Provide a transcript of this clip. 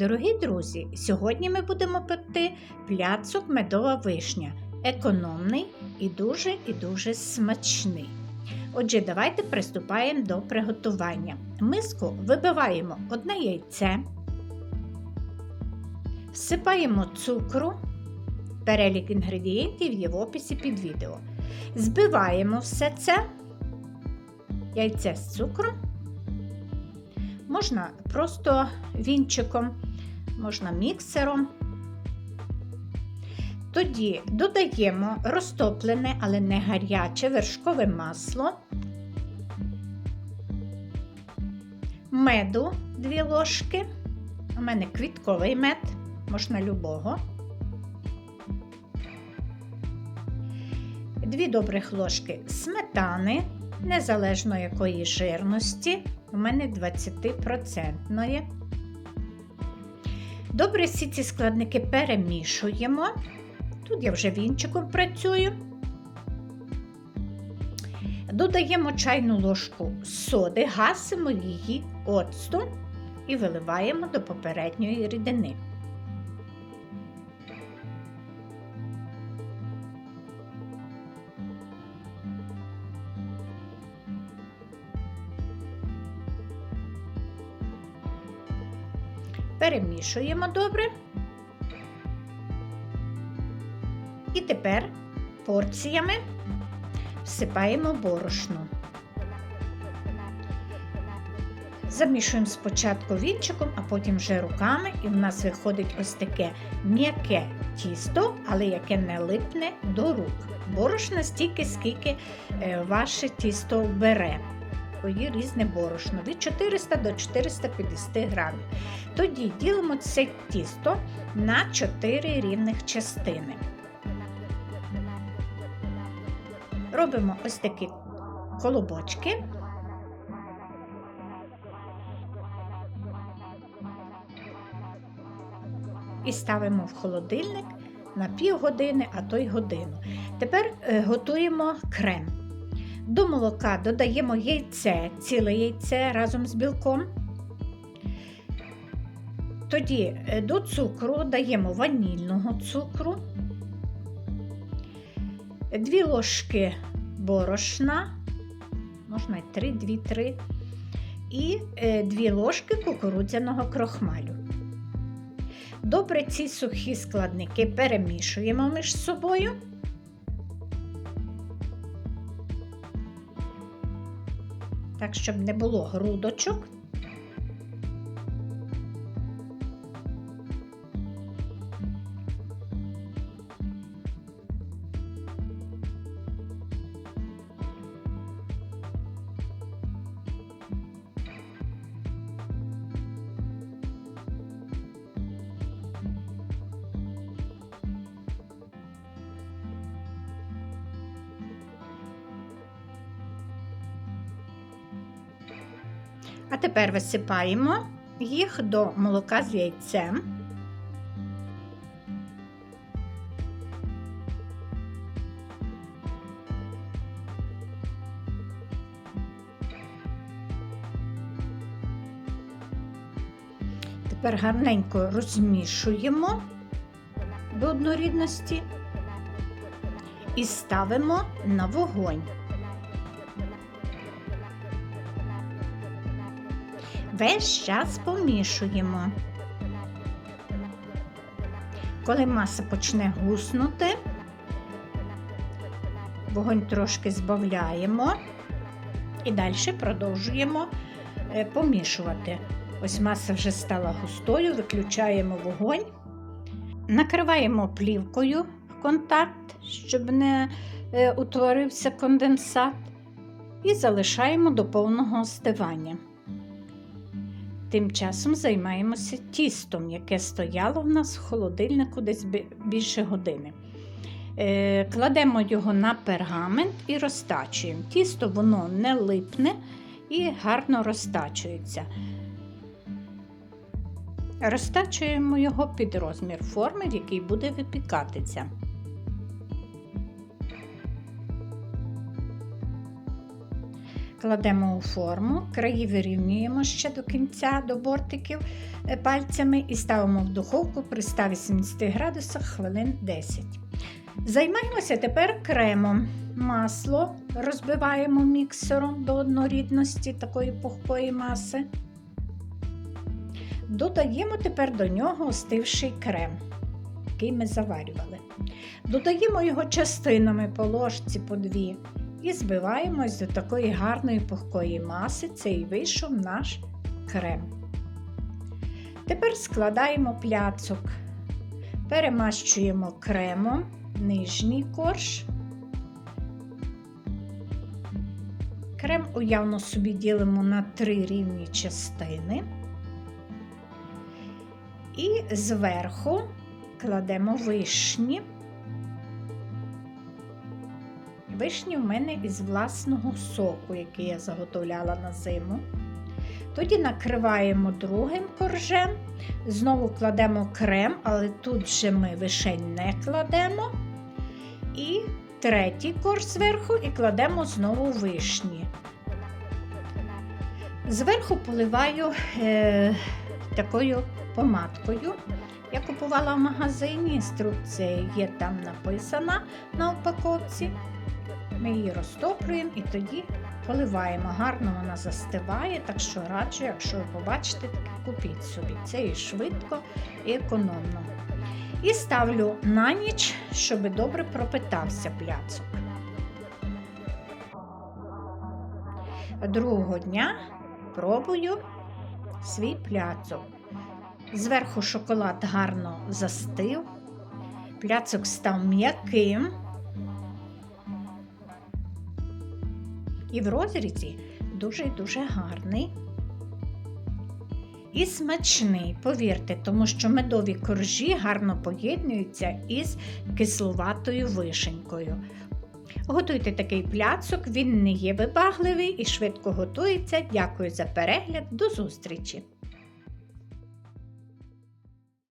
Дорогі друзі, сьогодні ми будемо пекти пляцок медова вишня. Економний і дуже і дуже смачний. Отже, давайте приступаємо до приготування. Миску вибиваємо одне яйце, всипаємо цукру. Перелік інгредієнтів є в описі під відео. Збиваємо все це, яйце з цукром. Можна просто вінчиком, можна міксером. Тоді додаємо розтоплене, але не гаряче вершкове масло, меду 2 ложки. У мене квітковий мед, можна любого. Дві добрих ложки сметани, незалежно якої жирності, у мене 20%. Добре всі ці складники перемішуємо. Тут я вже вінчиком працюю. Додаємо чайну ложку соди, гасимо її оцту і виливаємо до попередньої рідини. Перемішуємо добре. І тепер порціями всипаємо борошно. Замішуємо спочатку вінчиком, а потім вже руками, і в нас виходить ось таке м'яке тісто, але яке не липне до рук. Борошна стільки, скільки ваше тісто бере. Є різне борошно від 400 до 450 грамів. Тоді ділимо це тісто на 4 рівних частини. Робимо ось такі колобочки. І ставимо в холодильник на півгодини, а то й годину. Тепер е, готуємо крем. До молока додаємо яйце, ціле яйце разом з білком. Тоді е, до цукру даємо ванільного цукру, дві ложки борошна, можна й 3, 2, 3, і 2 ложки кукурудзяного крохмалю. Добре ці сухі складники перемішуємо між собою. Так, щоб не було грудочок. А тепер висипаємо їх до молока з яйцем. Тепер гарненько розмішуємо до однорідності і ставимо на вогонь. Весь час помішуємо. Коли маса почне гуснути, вогонь трошки збавляємо і далі продовжуємо помішувати. Ось маса вже стала густою, виключаємо вогонь, накриваємо плівкою контакт, щоб не утворився конденсат, і залишаємо до повного остивання. Тим часом займаємося тістом, яке стояло в нас в холодильнику десь більше години. Е, кладемо його на пергамент і розтачуємо. Тісто воно не липне і гарно розтачується. Розтачуємо його під розмір форми, в якій буде випікатися. Кладемо у форму, краї вирівнюємо ще до кінця до бортиків е, пальцями і ставимо в духовку при 180 градусах хвилин 10. Займаємося тепер кремом. Масло розбиваємо міксером до однорідності такої пухкої маси. Додаємо тепер до нього остивший крем, який ми заварювали. Додаємо його частинами по ложці по дві і збиваємось до такої гарної пухкої маси. Це і вийшов наш крем. Тепер складаємо пляцок, перемащуємо кремом нижній корж. Крем уявно собі ділимо на три рівні частини. І зверху кладемо вишні. Вишні в мене із власного соку, який я заготовляла на зиму. Тоді накриваємо другим коржем, знову кладемо крем, але тут вже ми вишень не кладемо. І третій корж зверху і кладемо знову вишні. Зверху поливаю е, такою помадкою. Я купувала в магазині, інструкція є там написана на упаковці. Ми її розтоплюємо і тоді поливаємо. Гарно вона застиває, так що раджу, якщо ви побачите, купіть собі. Це і швидко, і економно. І ставлю на ніч, щоб добре пропитався пляцок. Другого дня пробую свій пляцок. Зверху шоколад гарно застив, пляцок став м'яким. І в розрізі дуже і дуже гарний. І смачний, повірте, тому що медові коржі гарно поєднуються із кисловатою вишенькою. Готуйте такий пляцок, він не є вибагливий і швидко готується. Дякую за перегляд, до зустрічі!